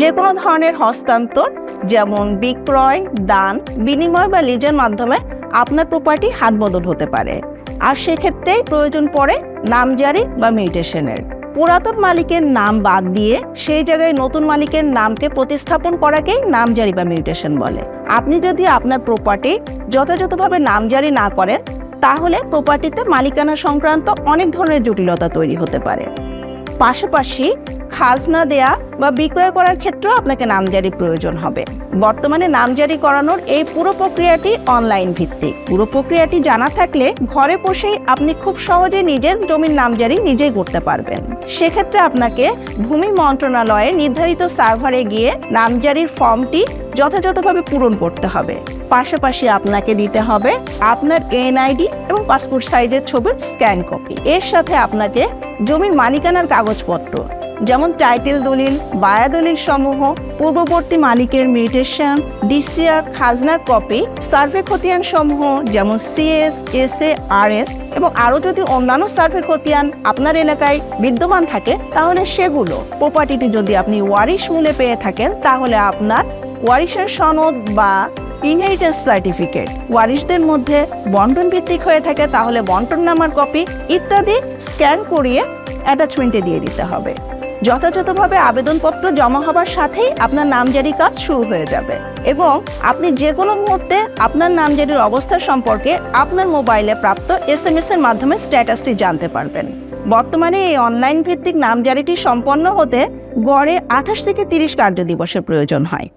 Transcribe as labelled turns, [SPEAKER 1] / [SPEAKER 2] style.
[SPEAKER 1] যে কোনো ধরনের হস্তান্তর, যেমন বিক্রয়, দান, বিনিময় বা লিজের মাধ্যমে আপনার প্রপার্টি হাত বদল হতে পারে। আর সেক্ষেত্রে প্রয়োজন পড়ে নামজারি বা মিউটেশনের পুরাতন মালিকের নাম বাদ দিয়ে সেই জায়গায় নতুন মালিকের নামকে প্রতিস্থাপন করাকেই নামজারি বা মিউটেশন বলে। আপনি যদি আপনার প্রপার্টি যথাযথভাবে নামজারি না করেন, তাহলে প্রপার্টিতে মালিকানা সংক্রান্ত অনেক ধরনের জটিলতা তৈরি হতে পারে। পাশাপাশি খাজনা দেয়া বা বিক্রয় করার ক্ষেত্রেও আপনাকে নামজারি প্রয়োজন হবে। বর্তমানে নামজারি করানোর এই পুরো প্রক্রিয়াটি অনলাইন ভিত্তিক। পুরো প্রক্রিয়াটি জানা থাকলে ঘরে বসেই আপনি খুব সহজে নিজের জমির নামজারি নিজেই করতে পারবেন। সেক্ষেত্রে আপনাকে ভূমি মন্ত্রণালয়ে নির্ধারিত সার্ভারে গিয়ে নামজারির ফর্মটি যথাযথভাবে পূরণ করতে হবে। পাশাপাশি আপনাকে দিতে হবে আপনার এনআইডি এবং পাসপোর্ট সাইজের ছবির স্ক্যান কপি এর সাথে আপনাকে জমির মালিকানার কাগজপত্র যেমন টাইটেল দলিল বায়া দলিল সমূহ, পূর্ববর্তী মালিকের মিউটেশন ডিসিআর, খাজনার কপি, সার্ভে খতিয়ান সমূহ, যেমন C S S A R S এবং আরও যদি অন্যান্য সার্ভে খতিয়ান আপনার এলাকায় বিদ্যমান থাকে, তাহলে সেগুলো প্রপার্টিটি যদি আপনি ওয়ারিশ মূল্যে পেয়ে থাকেন, তাহলে আপনার ওয়ারিশের সনদ বা ইনহেরিটেন্স সার্টিফিকেট ওয়ারিশদের মধ্যে বন্টন ভিত্তিক হয়ে থাকে, তাহলে বন্টন নামার কপি ইত্যাদি স্ক্যান করিয়ে অ্যাটাচমেন্টে দিয়ে দিতে হবে। যথাযথভাবে আবেদনপত্র জমা হবার সাথেই আপনার নামজারি কাজ শুরু হয়ে যাবে। এবং আপনি যে কোনো মুহূর্তে আপনার নামজারির অবস্থা সম্পর্কে আপনার মোবাইলে প্রাপ্ত এস এম এস এর মাধ্যমে স্ট্যাটাসটি জানতে পারবেন। বর্তমানে এই অনলাইন ভিত্তিক নামজারিটি সম্পন্ন হতে গড়ে আঠাশ থেকে তিরিশ কার্যদিবসের প্রয়োজন হয়।